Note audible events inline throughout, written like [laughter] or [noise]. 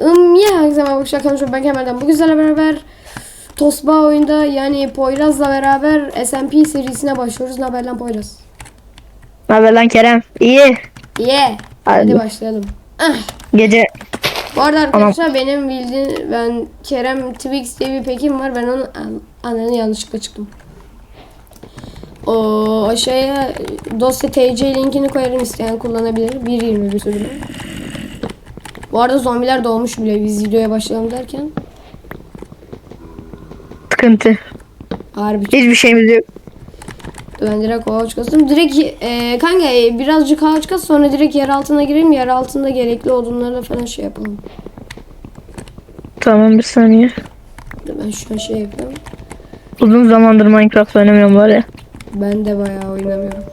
Um, ya herkese merhaba arkadaşlar ben Kemal'den bu güzelle beraber Tosba oyunda yani Poyraz'la beraber SMP serisine başlıyoruz. Ne haber lan Poyraz? Ne haber lan Kerem? İyi. Yeah. Hadi başlayalım. Ah. Gece Bu arada arkadaşlar benim bildiğim ben Kerem Twix diye bir pekim var. Ben onun an- ananı yanlışlıkla çıktım. O aşağıya dosya TC linkini koyarım isteyen kullanabilir. 1.21 sürümü. Bu arada zombiler doğmuş bile biz videoya başlayalım derken. sıkıntı. Harbi Hiçbir şeyimiz yok. Ben direkt ağaç kastım. Direkt e, kanka e, birazcık ağaç kas sonra direkt yer altına gireyim. Yer altında gerekli odunlarla falan şey yapalım. Tamam bir saniye. Ben şu an şey yapıyorum. Uzun zamandır Minecraft oynamıyorum var ya. Ben de bayağı oynamıyorum.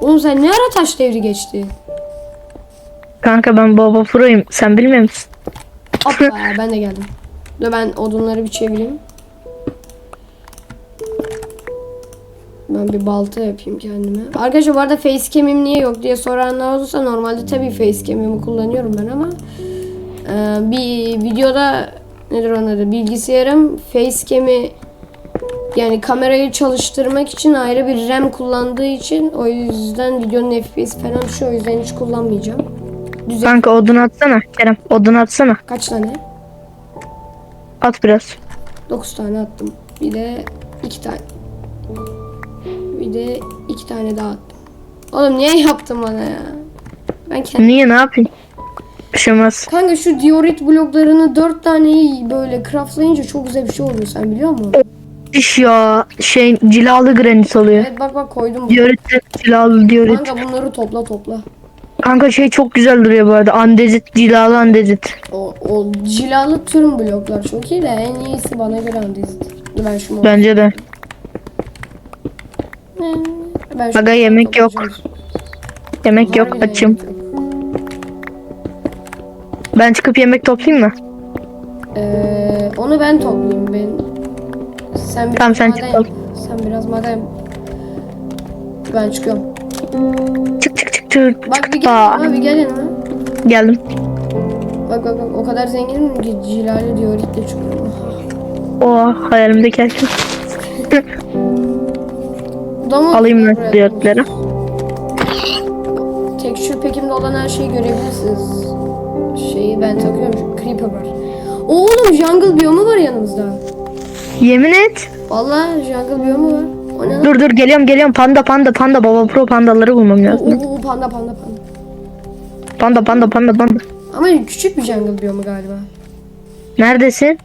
Oğlum sen ne ara taş devri geçti? Kanka ben Baba Pro'yum. Sen bilmiyor musun? Hoppa ben de geldim. Dur ben odunları bir çevireyim. Ben bir balta yapayım kendime. Arkadaşlar bu arada facecam'im niye yok diye soranlar olursa normalde tabii facecam'imi kullanıyorum ben ama e, bir videoda nedir onun adı bilgisayarım facecam'i yani kamerayı çalıştırmak için ayrı bir RAM kullandığı için o yüzden videonun FPS falan düşüyor o yüzden hiç kullanmayacağım. Düzen Kanka odun atsana Kerem. Odun atsana. kaç tane? At biraz. 9 tane attım. Bir de 2 tane. Bir de 2 tane daha attım. Oğlum niye yaptın bana ya? Ben kendim... Niye ne yapayım? Olmaz. Kanka şu diorit bloklarını 4 taneyi böyle craftlayınca çok güzel bir şey oluyor sen biliyor musun? İş ya şey cilalı granit oluyor. Evet bak bak koydum. Diorit cilalı diorit. Kanka bunları topla topla. Kanka şey çok güzel duruyor bu arada. Andezit cilalı andezit. O, o cilalı tüm bloklar çok iyi de en iyisi bana göre andezit. Ben şunu... Bence de. Ben Aga yemek yok. Yemek yok Harbiden açım. yemek yok. Ben çıkıp yemek toplayayım mı? Ee, onu ben toplayayım ben. Sen biraz Tamam, sen maden çık yap. Sen biraz maden. Ben çıkıyorum. Çık çık. Bak bir Aa, ha bir gelin ha. geldim. Bak bak bak o kadar zenginim ki Cilali diyoritle çıkıyorum. Oh hayalimdeki erkek. [laughs] Damı Alayım buraya ben diyotları. Tekstür pekimde olan her şeyi görebilirsiniz. Şeyi ben takıyorum. Creeper var. Oğlum jungle biyomu var yanımızda. Yemin et. Vallahi jungle biyomu var. O ne lan? Dur dur geliyorum geliyorum. Panda panda panda. Baba pro pandaları bulmam lazım. Oo, panda panda panda. Panda panda panda panda. Ama küçük bir jungle biyomu galiba. Neredesin?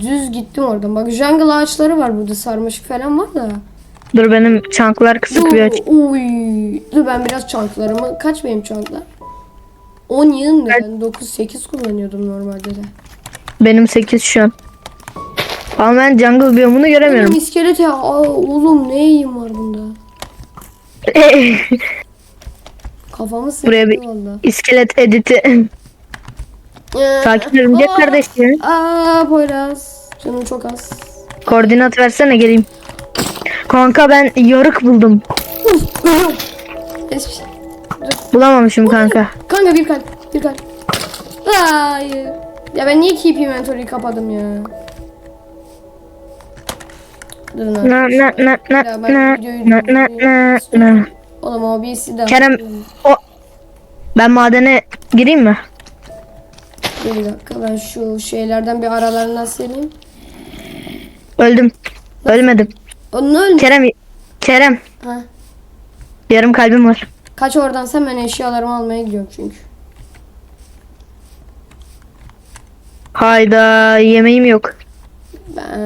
Düz gittim oradan. Bak jungle ağaçları var burada. Sarmaşık falan var da. Dur benim çanklar kısık bir aç. Uy. Dur ben biraz çanklarımı. Kaç benim çanklar? 10 yığın mı? Ben 9-8 kullanıyordum normalde de. Benim 8 şu an. Ama ben jungle biyomunu Benim göremiyorum. iskelet ya. Aa, oğlum ne yiyeyim var bunda? [laughs] Kafamı sıktı Buraya bir- valla. İskelet editi. Sakin örümcek Aa, kardeşim. Aa Poyraz. Canım çok az. Koordinat versene geleyim. Kanka ben yarık buldum. Hiçbir şey- Bulamamışım kanka. Kanka bir kalp. Bir kalp. Hayır. Ya ben niye keep inventory'yi kapadım ya? Na na na na na na na na na. Oğlum OBS'i de Kerem o ben madene gireyim mi? Bir dakika ben şu şeylerden bir aralarından sileyim. Öldüm. Ölmedim. Onun öl. Kerem Kerem Ha. yarım kalbim var. Kaç oradan sen ben eşyalarımı almaya gidiyorum çünkü. Hayda yemeğim yok. Ben,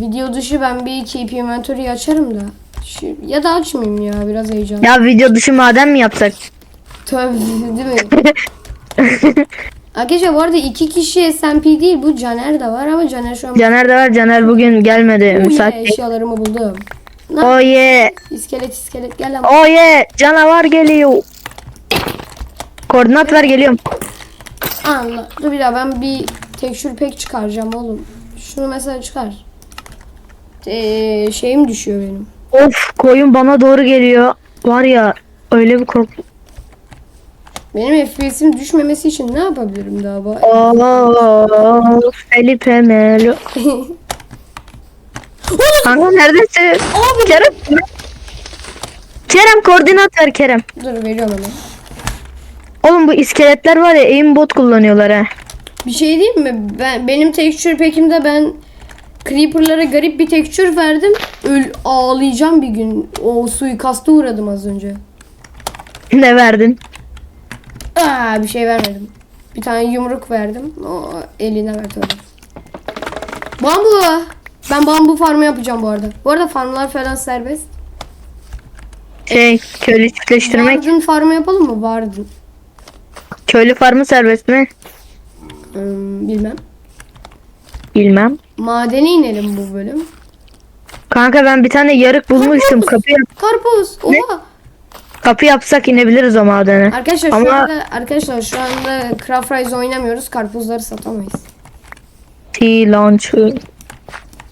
video dışı ben bir keep inventory açarım da. Şu, ya da açmayayım ya biraz heyecanlı. Ya video dışı maden mi yapsak? Tövbe [laughs] değil mi? [laughs] Arkadaşlar bu arada iki kişi SMP değil bu Caner de var ama Caner şu an Caner de var. Caner bugün gelmedi. Yine değil. eşyalarımı buldum. Ne? Oh yeah. İskelet iskelet gel lan. Oh yeah. Canavar geliyor. Koordinat ver geliyorum. Anla. Dur bir daha ben bir tekstür pek çıkaracağım oğlum. Şunu mesela çıkar. Ee, şeyim düşüyor benim. Of koyun bana doğru geliyor. Var ya öyle bir kork. Benim FPS'im düşmemesi için ne yapabilirim daha? bu? Oo, Felipe Melo. Kanka neredesin? Kerem. Kerem koordinat ver Kerem. Dur veriyorum hemen. Oğlum bu iskeletler var ya aimbot kullanıyorlar ha. Bir şey diyeyim mi? Ben, benim texture pack'imde ben Creeper'lara garip bir texture verdim. Öl ağlayacağım bir gün. O suikasta uğradım az önce. Ne verdin? Aa, bir şey vermedim. Bir tane yumruk verdim. O eline ver tabii. Bambu. Ben bambu farmı yapacağım bu arada. Bu arada farmlar falan serbest. Şey köylü çiftleştirmek. Vardın farmı yapalım mı? Vardın. Köylü farmı serbest mi? Bilmem. Bilmem. Madene inelim bu bölüm. Kanka ben bir tane yarık bulmuştum. Karpuz. Kapı, yap- Karpuz. Oha. kapı yapsak inebiliriz o madene. Arkadaşlar şu Ama- anda arkadaşlar şu anda Craft Rise oynamıyoruz. Karpuzları satamayız. T launcher.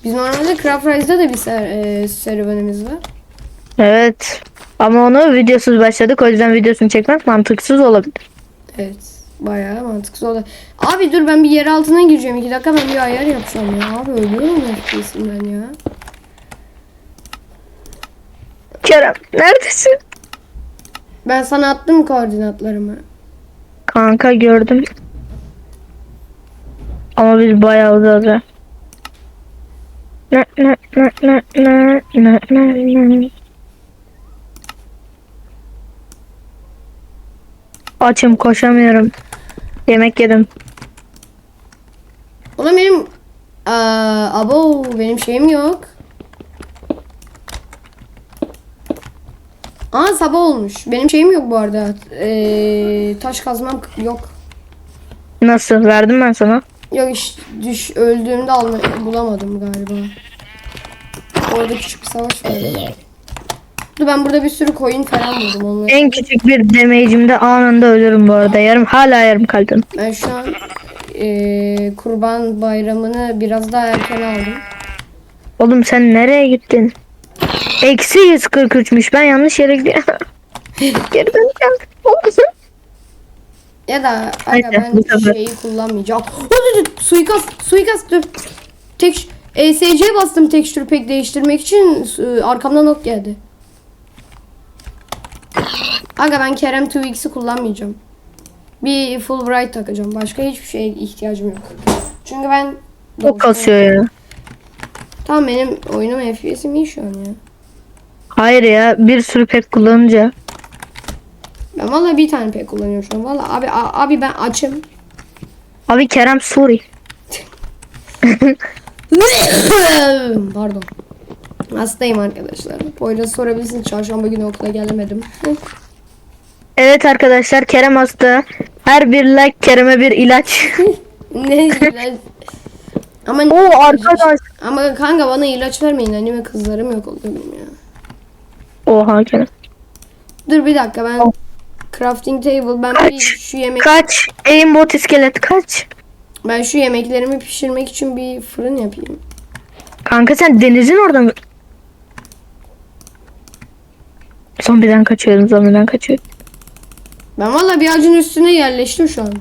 Biz normalde Craft Rise'da da bir ser, e, serüvenimiz var. Evet. Ama onu videosuz başladık. O yüzden videosunu çekmek mantıksız olabilir. Evet. Bayağı mantıksız oldu. Abi dur ben bir yer altına gireceğim. iki dakika ben bir ayar yapacağım ya. Abi ölüyorum FPS'imden ya. Kerem neredesin? Ben sana attım koordinatlarımı. Kanka gördüm. Ama biz bayağı uzağız ha. Ne ne ne ne ne ne ne ne. Açım koşamıyorum. Yemek yedim. Ulan benim Aa, abo benim şeyim yok. Aa sabah olmuş. Benim şeyim yok bu arada. Ee, taş kazmam yok. Nasıl? Verdim ben sana. Yok iş düş öldüğümde alma, bulamadım galiba. Orada küçük bir savaş vardı. Dur ben burada bir sürü koyun falan buldum onları. En küçük bir damage'imde anında ölürüm bu arada. Yarım hala yarım kalbim. Ben şu an eee, kurban bayramını biraz daha erken aldım. Oğlum sen nereye gittin? Eksi 143'müş. Ben yanlış yere gidiyorum. [laughs] Geri döneceğim. Olsun. Ya da aga ben bu sefer. şeyi kullanmayacağım. Oh, dur, dur, suikast, suikast dur. Tek ESC'ye bastım tekstür pek değiştirmek için e, arkamdan ok geldi. Aga ben Kerem 2x'i kullanmayacağım. Bir Fulbright takacağım. Başka hiçbir şeye ihtiyacım yok. Çünkü ben Çok kasıyor ya. Tamam benim oyunum FPS'im iyi şu an ya. Hayır ya bir sürü pek kullanınca. Ben valla bir tane pek kullanıyorum şu an. Valla abi abi ben açım. Abi Kerem Suri. [laughs] Pardon. Hastayım arkadaşlar. Poyraz sorabilirsin. Çarşamba günü okula gelemedim. Evet arkadaşlar Kerem hasta. Her bir like Kerem'e bir ilaç. [laughs] ne [laughs] güzel. Ama Oo arkadaş. ama kanka bana ilaç vermeyin. Anneme kızlarım yok oldu benim ya. Oha Kerem. Dur bir dakika ben crafting table ben bir Kaç. şu yemek Kaç. Aimbot iskelet kaç. ben şu yemeklerimi pişirmek için bir fırın yapayım. Kanka sen denizin orada mı? Zombiden kaçıyorum zombiden kaçıyorum. Ben valla bir ağacın üstüne yerleştim şu an.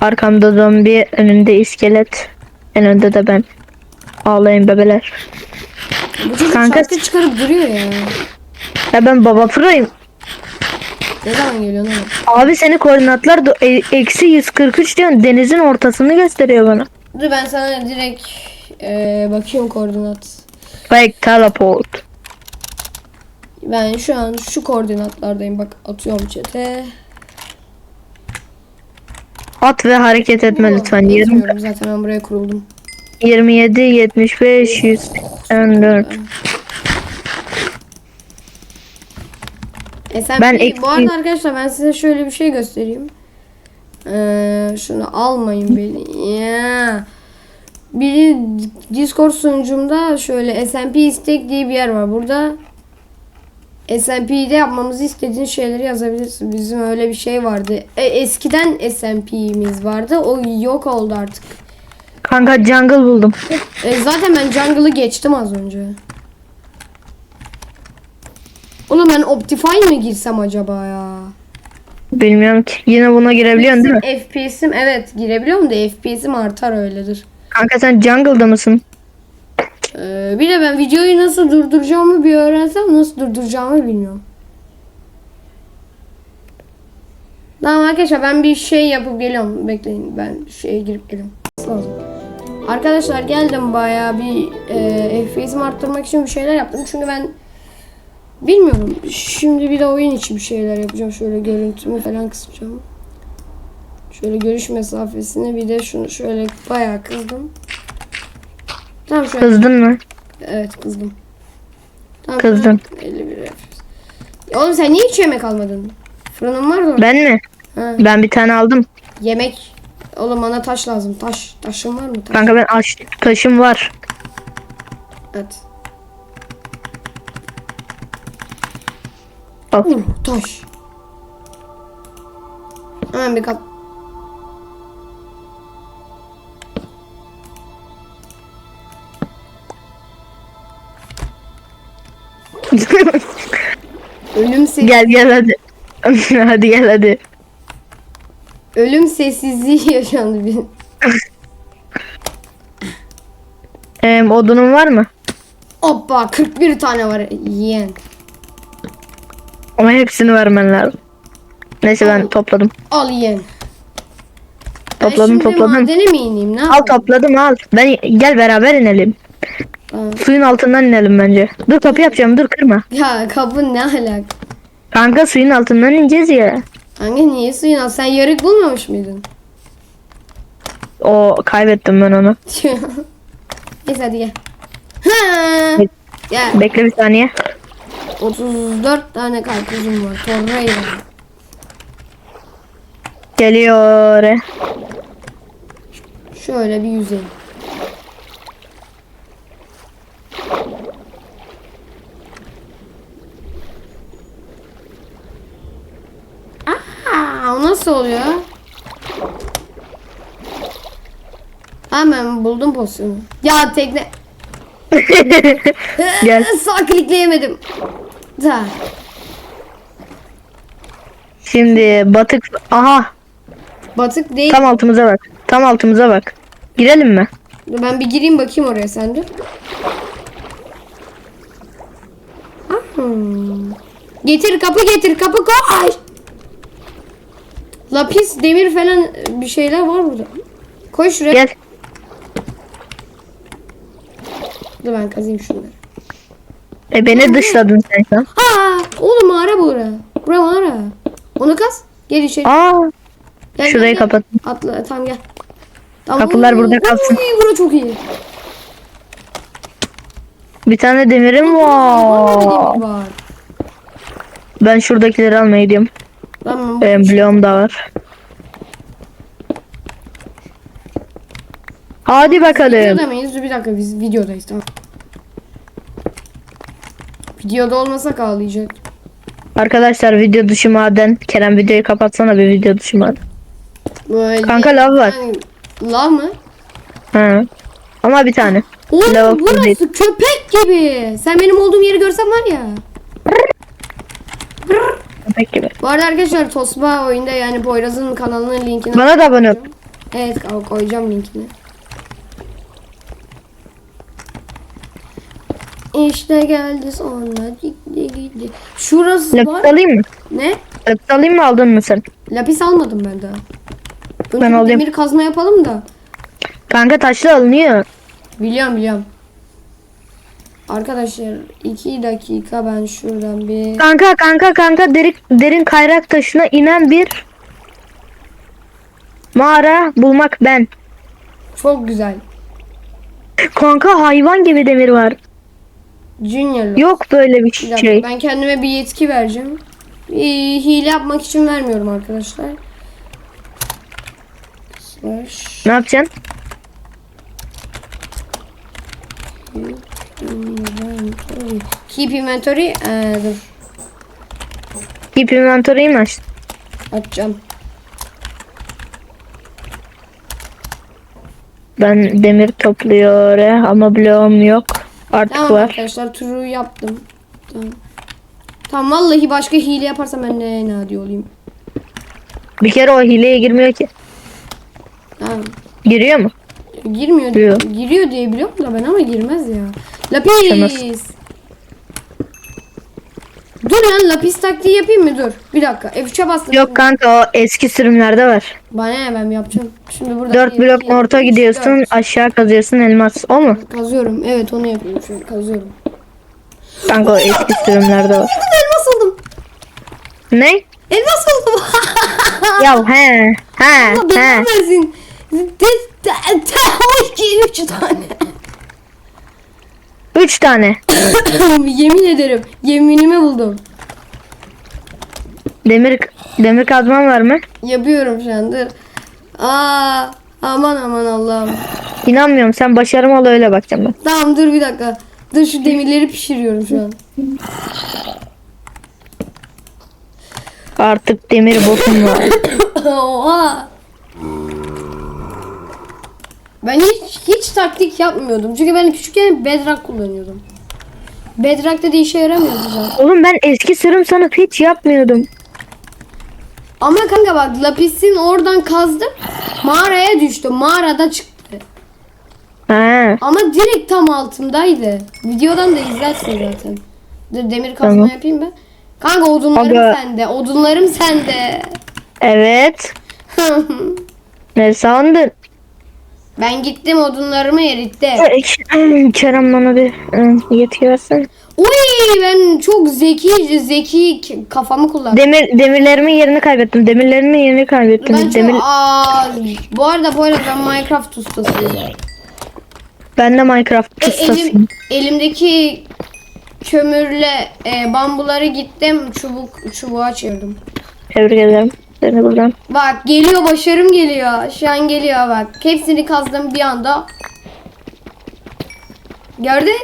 Arkamda zombi önünde iskelet. En önde de ben. Ağlayın bebeler. Bu çocuk Kanka- şarkı çıkarıp duruyor ya. Ya ben baba proyum. Ne zaman geliyor lan? Abi seni koordinatlar da e- eksi 143 diyorsun. Denizin ortasını gösteriyor bana. Dur ben sana direkt eee, bakıyorum koordinat. Like teleport. Ben şu an şu koordinatlardayım. Bak atıyorum çete. At ve hareket etme lütfen. 20, Etmiyorum zaten ben buraya kuruldum. 27, 75, 114. SMP, Ben bu eksi- arada arkadaşlar ben size şöyle bir şey göstereyim. Ee, şunu almayın beni. Ya. Bir Discord sunucumda şöyle SMP istek diye bir yer var. Burada SMP'de yapmamızı istediğin şeyleri yazabilirsin. Bizim öyle bir şey vardı. E, eskiden SMP'miz vardı. O yok oldu artık. Kanka jungle buldum. E, zaten ben jungle'ı geçtim az önce. Oğlum ben Optifine mi girsem acaba ya? Bilmiyorum ki. Yine buna girebiliyorsun değil mi? FPS'im evet girebiliyorum da FPS'im artar öyledir. Kanka sen jungle'da mısın? Ee, bir de ben videoyu nasıl durduracağımı bir öğrensem nasıl durduracağımı bilmiyorum. Tamam arkadaşlar ben bir şey yapıp geliyorum. Bekleyin ben şeye girip geliyorum. Arkadaşlar geldim bayağı bir e, FPS'imi arttırmak için bir şeyler yaptım. Çünkü ben bilmiyorum. Şimdi bir de oyun içi bir şeyler yapacağım. Şöyle görüntümü falan kısacağım. Şöyle görüş mesafesini bir de şunu şöyle bayağı kızdım. Tamam şöyle Kızdın mı? Evet kızdım. Tamam, Kızdın. 51 FPS. Ya oğlum sen niye hiç yemek almadın? Fırının var mı? Ben mi? Ha, Ben bir tane aldım. yemek. Oğlum bana taş lazım. Taş. Taşın var mı? Taş. Kanka ben aç taşım var. Evet. Al. Uh, taş. Hemen bir kap. Ölüm sesi. gel gel hadi. [laughs] hadi gel hadi. Ölüm sessizliği [laughs] yaşandı bir. Ee, odunun var mı? Hoppa 41 tane var yiyen. Ama hepsini vermen lazım. Neyse ben topladım. Al yiyen. Ben Topladım şimdi topladım. madene mi ineyim ne Al yapayım? topladım al. Ben gel beraber inelim. Suyun altından inelim bence. Dur kapı yapacağım dur kırma. Ya kapı ne alak? Kanka suyun altından ineceğiz ya. Hangi niye suyun al? Sen yarık bulmamış mıydın? O kaybettim ben onu. [laughs] Neyse hadi gel. Ha! Gel. Bekle bir saniye. 34 tane karpuzum var. Torrayla. Geliyor. Şöyle bir yüzeyim. Aa, o nasıl oluyor? Hemen buldum pozisyonu. Ya tekne. [laughs] Gel. [laughs] Sağ klikleyemedim. Da. Şimdi batık. Aha Batık değil. tam altımıza bak. Tam altımıza bak. Girelim mi? Dur Ben bir gireyim bakayım oraya sen dur. Hmm. Getir kapı getir kapı koş. Lapis demir falan bir şeyler var burada. Koy şuraya. Gel. Dur ben kazayım şunları. E beni dışladın sen an. Ha, oğlum mağara bura. Bura mağara. Onu kaz. Gel içeri. Aa Gel, gel, şurayı gel. kapat. Atla tamam gel. Tamam. Kapılar burada Oy, kalsın. oy, bura çok iyi. Bir tane demirim var. demir var. Ben şuradakileri almaya gidiyorum. Tamam. Benim bloğum da var. Hadi bakalım. Videoda mıyız? Dur bir dakika biz videodayız tamam. Videoda olmasak ağlayacak. Arkadaşlar video dışı maden. Kerem videoyu kapatsana bir video dışı maden. Böyle Kanka lav var. Yani, lav mı? Ha. Ama bir tane. Oğlum Lav burası değil. köpek gibi. Sen benim olduğum yeri görsen var ya. Köpek gibi. Bu arada arkadaşlar Tosba oyunda yani Poyraz'ın kanalının linkini Bana da abone ol. Evet koy- koyacağım linkini. İşte geldi sonra gitti gitti. Şurası Lapis var. alayım mı? Ne? Lapis alayım mı aldın mı sen? Lapis almadım ben daha. Önce Ben bir alayım. demir kazma yapalım da. Kanka taşlı alınıyor. Biliyorum biliyorum. Arkadaşlar 2 dakika ben şuradan bir Kanka kanka kanka derin, derin kayrak taşına inen bir mağara bulmak ben. çok güzel. Kanka hayvan gibi demir var. Junior. Yok böyle bir şey. ben kendime bir yetki vereceğim. Bir hile yapmak için vermiyorum arkadaşlar. Slash Ne yapacaksın? İnventory. Keep inventory. Ee, dur Keep inventory'yi mi açtın? açacağım. Ben demir topluyor ama bloğum yok. Artık Tamam var. arkadaşlar turu yaptım. Tamam. Tamam vallahi başka hile yaparsam ben ne hadi olayım. Bir kere o hileye girmiyor ki. Ha, Giriyor mu? Girmiyor. Giriyor. Giriyor diye biliyorum da ben ama girmez ya. Lapis. Dur lan lapis taktiği yapayım mı? Dur. Bir dakika. F3'e bastım. Yok kanka o eski sürümlerde var. Bana ne ben yapacağım. Şimdi burada 4 bir, blok iki, orta gidiyorsun dört. aşağı kazıyorsun elmas. O mu? Kazıyorum. Evet onu yapıyorum an. Kazıyorum. Kanka o eski sürümlerde var. Elmas oldum. Ne? Elmas oldum. Ya he. He. Allah He. Belanı versin. De, de, de, o iki, üç tane. 3 tane. [coughs] Yemin ederim. Yeminimi buldum. Demir demir kazman var mı? Yapıyorum şu an. Dur. Aa, aman aman Allah'ım. İnanmıyorum sen başarmalı öyle bakacağım ben. Tamam dur bir dakika. Dur şu demirleri pişiriyorum şu an. Artık demir botum var. [coughs] Oha. Ben hiç hiç taktik yapmıyordum. Çünkü ben küçükken Bedrock kullanıyordum. Bedrock'ta da işe yaramıyordu zaten. Oğlum ben eski sürüm sanıp hiç yapmıyordum. Ama kanka bak Lapis'in oradan kazdım. Mağaraya düştü. Mağarada çıktı. Ha. Ama direkt tam altımdaydı. Videodan da izlersin zaten. Dur demir kazma Tamam. yapayım ben. Kanka odunlarım Aga. sende. Odunlarım sende. Evet. [laughs] Ne sandın? Ben gittim odunlarımı erittim. Kerem bana bir ıı, yetki versin. Uy ben çok zeki zeki kafamı kullandım. Demir demirlerimin yerini kaybettim. Demirlerimin yerini kaybettim. ben çok Demir aa, bu arada bu arada ben Minecraft ustasıyım. ben de Minecraft E, ustasıyım. elim, elimdeki kömürle e, bambuları gittim çubuk çubuğa çevirdim. Tebrik ederim. Seni buradan. Bak geliyor başarım geliyor. Şu an geliyor bak. Hepsini kazdım bir anda. Gördün?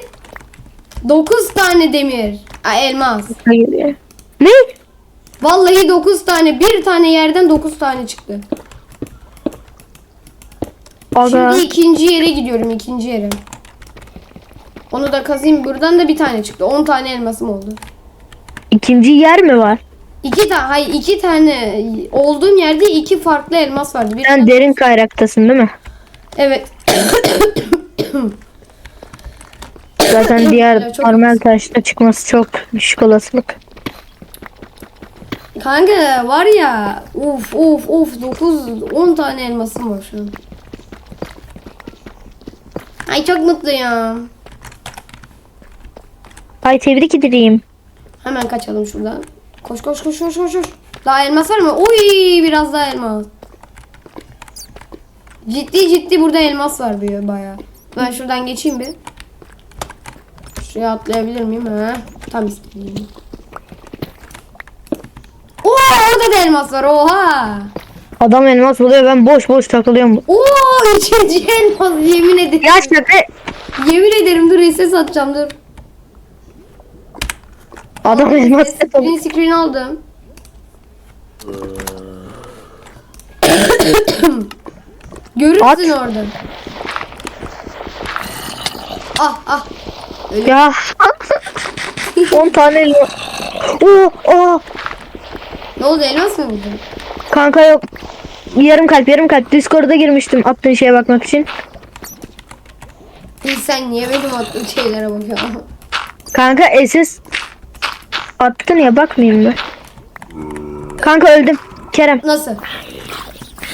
9 tane demir. Ay elmas. Hayır. Ne? Vallahi 9 tane. Bir tane yerden 9 tane çıktı. Aga. Şimdi ikinci yere gidiyorum. ikinci yere. Onu da kazayım. Buradan da bir tane çıktı. 10 tane elmasım oldu. İkinci yer mi var? İki tane, hayır iki tane olduğum yerde iki farklı elmas vardı. Bir Sen derin kayraktasın değil mi? evet. Zaten [coughs] diğer çok normal taşta çıkması çok düşük olasılık. Kanka var ya uf uf uf 9 10 tane elmasım var şu an. Ay çok mutluyum. Ay tebrik ederim. Hemen kaçalım şuradan. Koş koş koş koş koş. koş. Daha elmas var mı? Oy biraz daha elmas. Ciddi ciddi burada elmas var bir bayağı. Ben şuradan geçeyim bir. Şuraya atlayabilir miyim? Ha? Tam istediğim. Oha orada da elmas var oha. Adam elmas buluyor ben boş boş takılıyorum. Oo [laughs] üçüncü elmas yemin ederim. Ya şaka. Yemin ederim dur ses atacağım dur. Adam elmas Screen screen aldım. [coughs] Görürsün At. orada. Ah ah. Ya. [laughs] 10 tane elmas. Oo, oo. Ne oldu elmas mı buldun? Kanka yok. Yarım kalp yarım kalp. Discord'a girmiştim attığın şeye bakmak için. Sen niye benim attığım şeylere bakıyorsun? Kanka SS attın ya bakmayayım mı? Kanka öldüm. Kerem. Nasıl?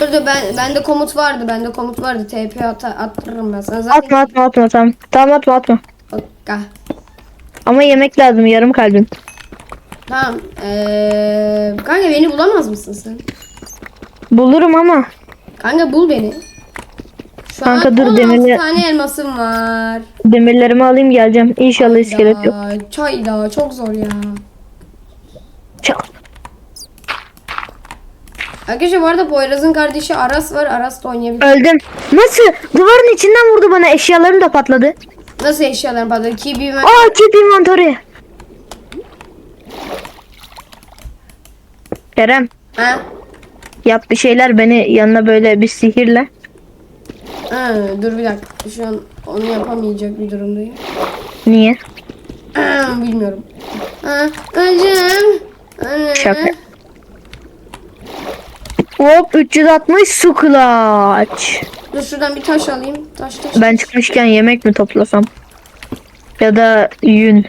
Dur dur ben bende komut vardı bende komut vardı TP at attırırım ben sana zaten. Atma atma atma tamam. Tamam atma atma. Dakika. Ama yemek lazım yarım kalbim. Tamam. Ee, kanka beni bulamaz mısın sen? Bulurum ama. Kanka bul beni. Şu Kanka an dur, 16 demirle- tane elmasım var. Demirlerimi alayım geleceğim. İnşallah iskelet yok. Ya, çayla çok zor ya. Çak. Arkadaşlar bu arada Poyraz'ın kardeşi Aras var. Aras da oynayabilir. Öldüm. Nasıl? Duvarın içinden vurdu bana. Eşyalarım da patladı. Nasıl eşyalar patladı? Kibi ben... Aa keep inventory. Kerem Ha? yap bir şeyler beni yanına böyle bir sihirle. ha? Dur bir dakika. Şu an onu yapamayacak bir durumdayım. Niye? Bilmiyorum. Ha, Acım. Şaka. Hop 360 su clutch. Dur şuradan bir taş alayım. Taş taş. Ben çıkmışken yemek mi toplasam? Ya da yün.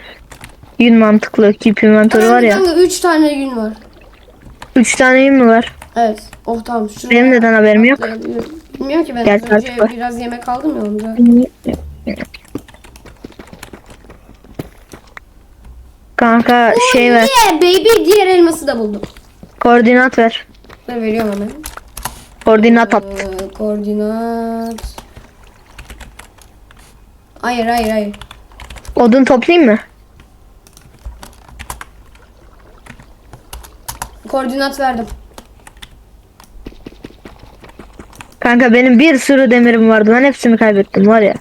Yün mantıklı. Keep inventory var ya. Kanka 3 tane yün var. 3 tane yün mü var? Evet. Oh tamam. Şuraya Benim neden haberim yok? Bilmiyorum ki ben Gel, önce biraz yemek aldım ya onda. Kanka şey ver. Baby diğer elması da buldum. Koordinat ver. Ben veriyorum hemen. Koordinat at. Ee, koordinat. Hayır hayır hayır. Odun toplayayım mı? Koordinat verdim. Kanka benim bir sürü demirim vardı. Ben hepsini kaybettim var ya.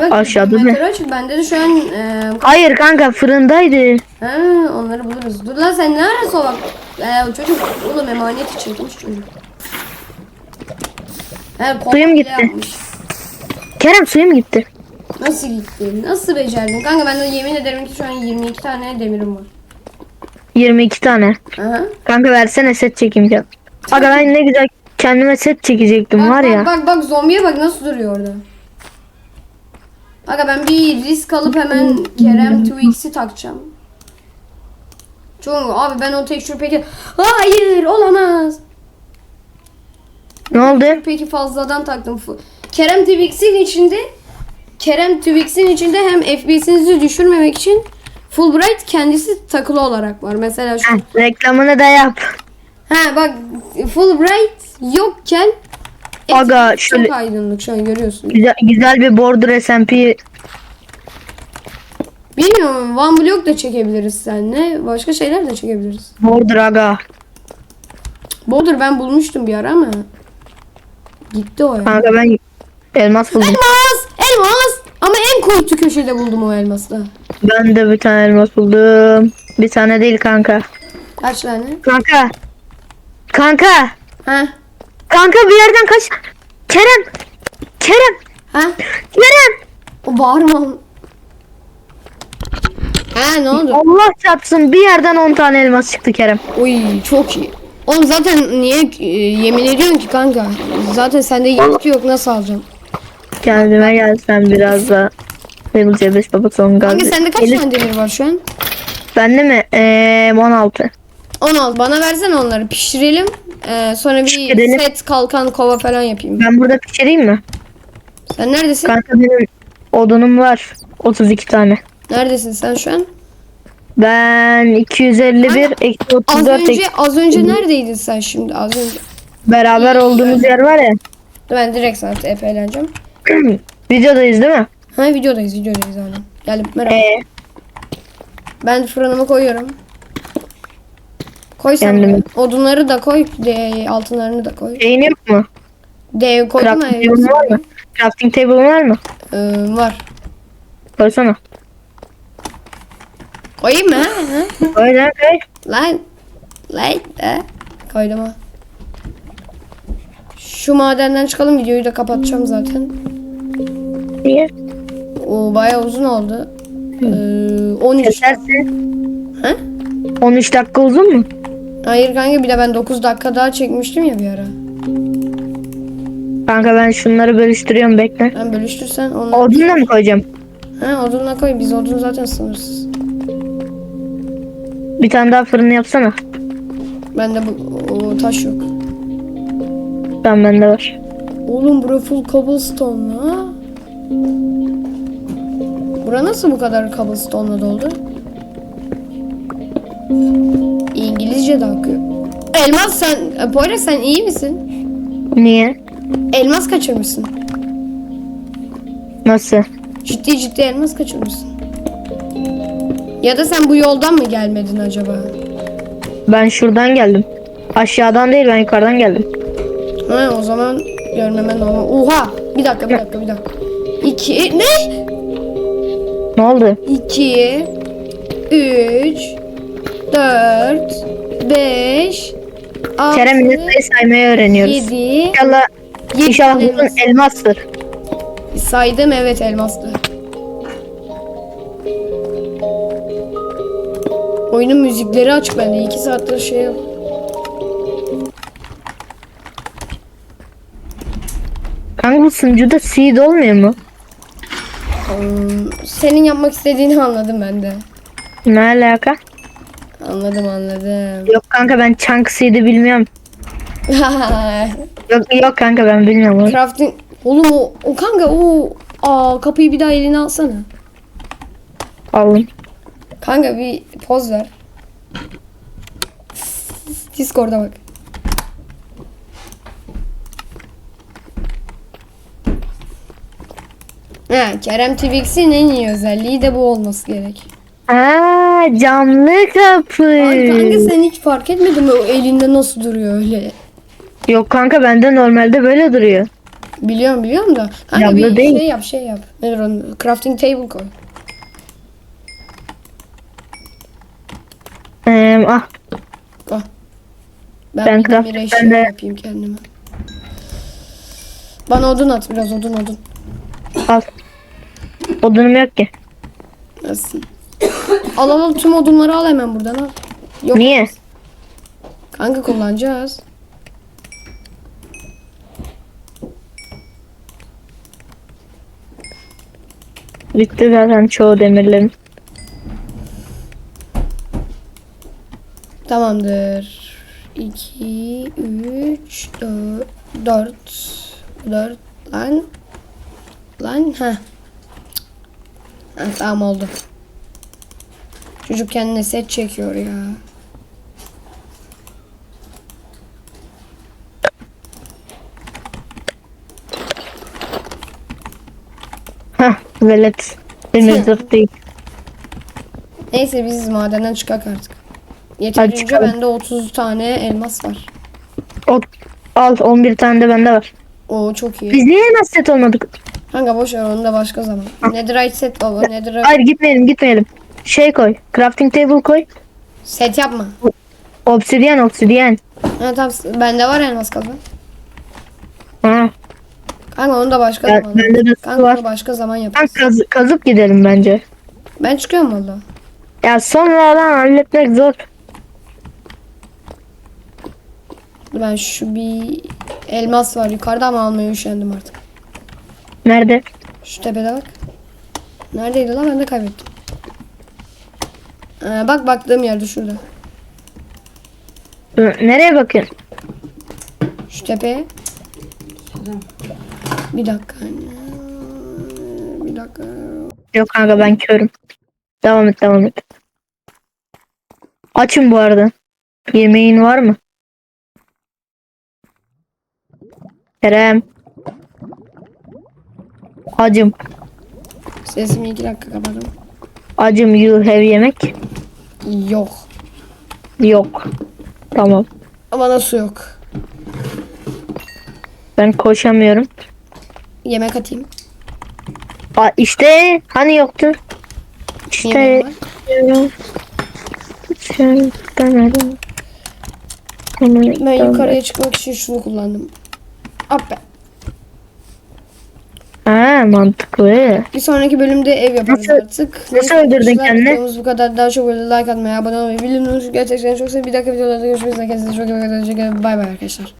Kanka Aşağıda ne? Bende de şu an e, Hayır kanka fırındaydı. ha, onları buluruz. Dur lan sen ne ara solak? Ee, çocuk oğlum emanet çekmiş çocuk. He, Suyum gitti. yapmış. Kerem suyum gitti. Nasıl gitti? Nasıl becerdin? Kanka ben de yemin ederim ki şu an 22 tane demirim var. 22 tane. Aha. Kanka versene set çekeyim ya. Aga ben ne güzel kendime set çekecektim Bak, var bak, ya. Bak bak zombiye bak nasıl duruyor orada. Aga ben bir risk alıp hemen Kerem 2x'i takacağım. Çünkü abi ben o texture peki hayır olamaz. Ne oldu? Peki fazladan taktım. Kerem 2x'in içinde Kerem 2x'in içinde hem FPS'inizi düşürmemek için Fulbright kendisi takılı olarak var. Mesela şu Heh, reklamını da yap. Ha bak Fulbright yokken Aga, şöyle- çok aydınlık şu an görüyorsun. Güzel, güzel bir border SMP Bilmiyorum One Block da çekebiliriz seninle. Başka şeyler de çekebiliriz. border aga. Boulder ben bulmuştum bir ara ama gitti o ya. Kanka ben elmas buldum. Elmas! Elmas! Ama en kuytu köşede buldum o elması. Ben de bir tane elmas buldum. Bir tane değil kanka. Kaç tane? Kanka. Kanka. Ha? Kanka bir yerden kaç. Kerem. Kerem. Ha? Kerem. O bağırma. Ha ne oldu? Allah çarpsın bir yerden 10 tane elmas çıktı Kerem. Uy çok iyi. Oğlum zaten niye e, yemin ediyorsun ki kanka? Zaten sende yetki yok nasıl alacağım? Kendime gelsen biraz da. Level C5 baba son gaz. Kanka sende kaç Elif- tane demir var şu an? Bende mi? Eee 16. 16. Bana versene onları pişirelim. Ee, sonra bir Pişirelim. set kalkan kova falan yapayım. Ben burada pişireyim mi? Sen neredesin? Kanka benim odunum var. 32 tane. Neredesin sen şu an? Ben 251 eksi Az 34 önce eksi az önce neredeydin sen şimdi? Az önce. beraber olduğumuz yer var ya. Ben direkt sana TP'leneceğim. [clears throat] Videodayız değil mi? Ha videodayız videodayız aynen. Geldim merhaba. Ee, Ben fırınımı koyuyorum. Koy sen Kendime. de. Odunları da koy. De, altınlarını da koy. şeyin yok mu? Dev koydum? Crafting table var mı? Crafting table var mı? Ee, var. Koysana. Koyayım mı? Ha? Koy lan koy. Lan. Lan. Ha? Koydum ha. Şu madenden çıkalım videoyu da kapatacağım zaten. Niye? O bayağı uzun oldu. Ee, 13. Kesersin. Ha? 13 dakika uzun mu? Hayır kanka bir de ben 9 dakika daha çekmiştim ya bir ara. Kanka ben şunları bölüştürüyorum bekle. Ben bölüştürsen onu. Odunla mı koyacağım? Ha odunla koy. Biz odun zaten sınırsız. Bir tane daha fırını yapsana. Bende bu o, taş yok. Tamam bende var. Oğlum bura full cobblestone ha. Bura nasıl bu kadar cobblestone'la doldu? İngilizce de akıyor. Elmas sen, e, Poyraz sen iyi misin? Niye? Elmas kaçırmışsın. Nasıl? Ciddi ciddi elmas kaçırmışsın. Ya da sen bu yoldan mı gelmedin acaba? Ben şuradan geldim. Aşağıdan değil ben yukarıdan geldim. Ha o zaman görmemen normal. Oha! Bir dakika bir dakika bir dakika. İki, ne? Ne oldu? 2 3 4 5 6 Kerem Enes'i saymayı öğreniyoruz. 7 İnşallah, yedi inşallah elmas. elmastır. Saydım evet elmastı. Oyunun müzikleri açık bende. 2 saattir şey yok. Kanka bu sunucuda seed olmuyor mu? Hmm, senin yapmak istediğini anladım ben de. Ne alaka? Anladım anladım. Yok kanka ben chunk seed'i bilmiyorum. [laughs] Yok yok kanka ben bilmiyorum. Crafting. Oğlum o, o kanka o aa, kapıyı bir daha eline alsana. Aldım. Kanka bir poz ver. Discord'a bak. Ha, Kerem Twix'in en iyi özelliği de bu olması gerek. Aa camlı kapı. Ay kanka sen hiç fark etmedin mi o elinde nasıl duruyor öyle? Yok kanka bende normalde böyle duruyor. Biliyorum biliyorum da. Kanka Camlı bir değil. şey yap şey yap. Nedir onun? Crafting table koy. Ee, ah Koy. Ben, Ben bir demir crafting- eşya ben de- yapayım kendime. Bana odun at biraz odun odun. al. Odunum yok ki. Nasıl? Al al al tüm odunları al hemen buradan al. Yok Niye? kanka kullanacağız. Bitti zaten çoğu demirlerim. Tamamdır. 2, 3, 4, 4, 4 lan. Lan. Ha tamam oldu. Çocuk kendine set çekiyor ya. Hah velet. Demir zırh değil. Neyse biz madenden çıkak artık. Yeterince çıkalım. bende 30 tane elmas var. O, al 11 tane de bende var. Oo çok iyi. Biz niye elmas set olmadık? Kanka boş ver onu da başka zaman. Netherite set baba. Netherite Hayır gitmeyelim gitmeyelim. Şey koy. Crafting table koy. set yapma. Obsidian obsidian. Ha tamam bende var elmas kafa. Ha. Kanka onu da başka Ben- zaman. bende de Kanka var. onu başka zaman yaparız. kaz, kazıp gidelim bence. Ben çıkıyorum valla. Ya sonradan halletmek zor. Ben şu bir elmas var yukarıda ama almaya üşendim artık. Nerede? Şu tepede bak. Neredeydi lan ben de kaybettim. Ee, bak baktığım yerde şurada. Nereye bakıyorsun? Şu tepeye. Bir dakika. Bir dakika. Yok kanka ben körüm. Devam et devam et. Açım bu arada. Yemeğin var mı? Kerem. Acım. Sesimi iki dakika kapadım. Acım you have yemek. Yok. Yok. Tamam. Ama nasıl yok? Ben koşamıyorum. Yemek atayım. Aa, işte hani yoktu. İşte. Sen demedim. Ben yukarıya çıkmak için şunu kullandım. Hop be. Ha mantıklı. Bir sonraki bölümde ev yaparız Nasıl- artık. nasıl Neyse, öldürdün kendini? bu kadar. Daha çok böyle like atmayı, abone olmayı, bildirimleri gerçekten çok seviyorum. Bir dakika videolarda görüşmek üzere. Kendinize çok iyi bakın. Bay bay arkadaşlar.